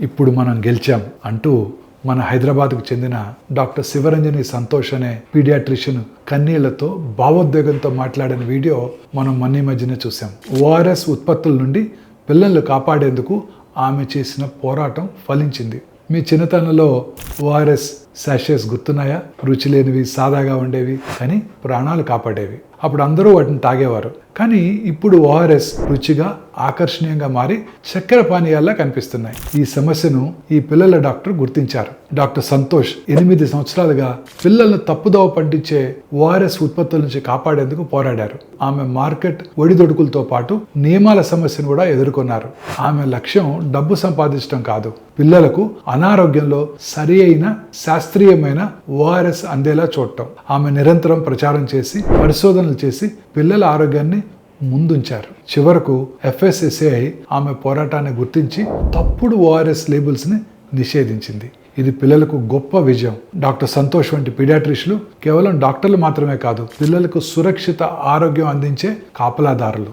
ఇప్పుడు మనం గెలిచాం అంటూ మన హైదరాబాద్కు చెందిన డాక్టర్ శివరంజని సంతోష్ అనే పీడియాట్రిషియన్ కన్నీళ్ళతో భావోద్వేగంతో మాట్లాడిన వీడియో మనం మొన్న మధ్యనే చూసాం ఓఆర్ఎస్ ఉత్పత్తుల నుండి పిల్లల్ని కాపాడేందుకు ఆమె చేసిన పోరాటం ఫలించింది. మీ చిన్నతనంలో ఓఆర్ఎస్ శాషేస్ గుర్తున్నాయా? రుచి లేనివి సాదాగా ఉండేవి కానీ ప్రాణాలు కాపాడేవి. అప్పుడు అందరూ వాటిని తాగేవారు. కానీ ఇప్పుడు ఓఆర్ఎస్ రుచిగా ఆకర్షణీయంగా మారి చక్కెర పానీయాల్లా కనిపిస్తున్నాయి. ఈ సమస్యను ఈ పిల్లల డాక్టర్ గుర్తించారు. డాక్టర్ సంతోష్ ఎనిమిది సంవత్సరాలుగా పిల్లలను తప్పుదోవ పండించే ఓఆర్ఎస్ ఉత్పత్తుల నుంచి కాపాడేందుకు పోరాడారు. ఆమె మార్కెట్ ఒడిదొడుకులతో పాటు నియమాల సమస్యను కూడా ఎదుర్కొన్నారు. ఆమె లక్ష్యం డబ్బు సంపాదించడం కాదు. పిల్లలకు అనారోగ్యంలో సరి అయిన శాస్త్రీయమైన ఓఆర్ఎస్ అందేలా చూడటం. ఆమె నిరంతరం ప్రచారం చేసి పరిశోధనలు చేసి పిల్లల ఆరోగ్యాన్ని ముందుంచారు. చివరకు ఎఫ్ఎస్ఎస్ఏఐ ఆమె పోరాటాన్ని గుర్తించి తప్పుడు ఓఆర్ఎస్ లేబుల్స్ని నిషేధించింది. ఇది పిల్లలకు గొప్ప విజయం. డాక్టర్ సంతోష్ వంటి పీడియాట్రిషులు కేవలం డాక్టర్లు మాత్రమే కాదు పిల్లలకు సురక్షిత ఆరోగ్యం అందించే కాపలాదారులు.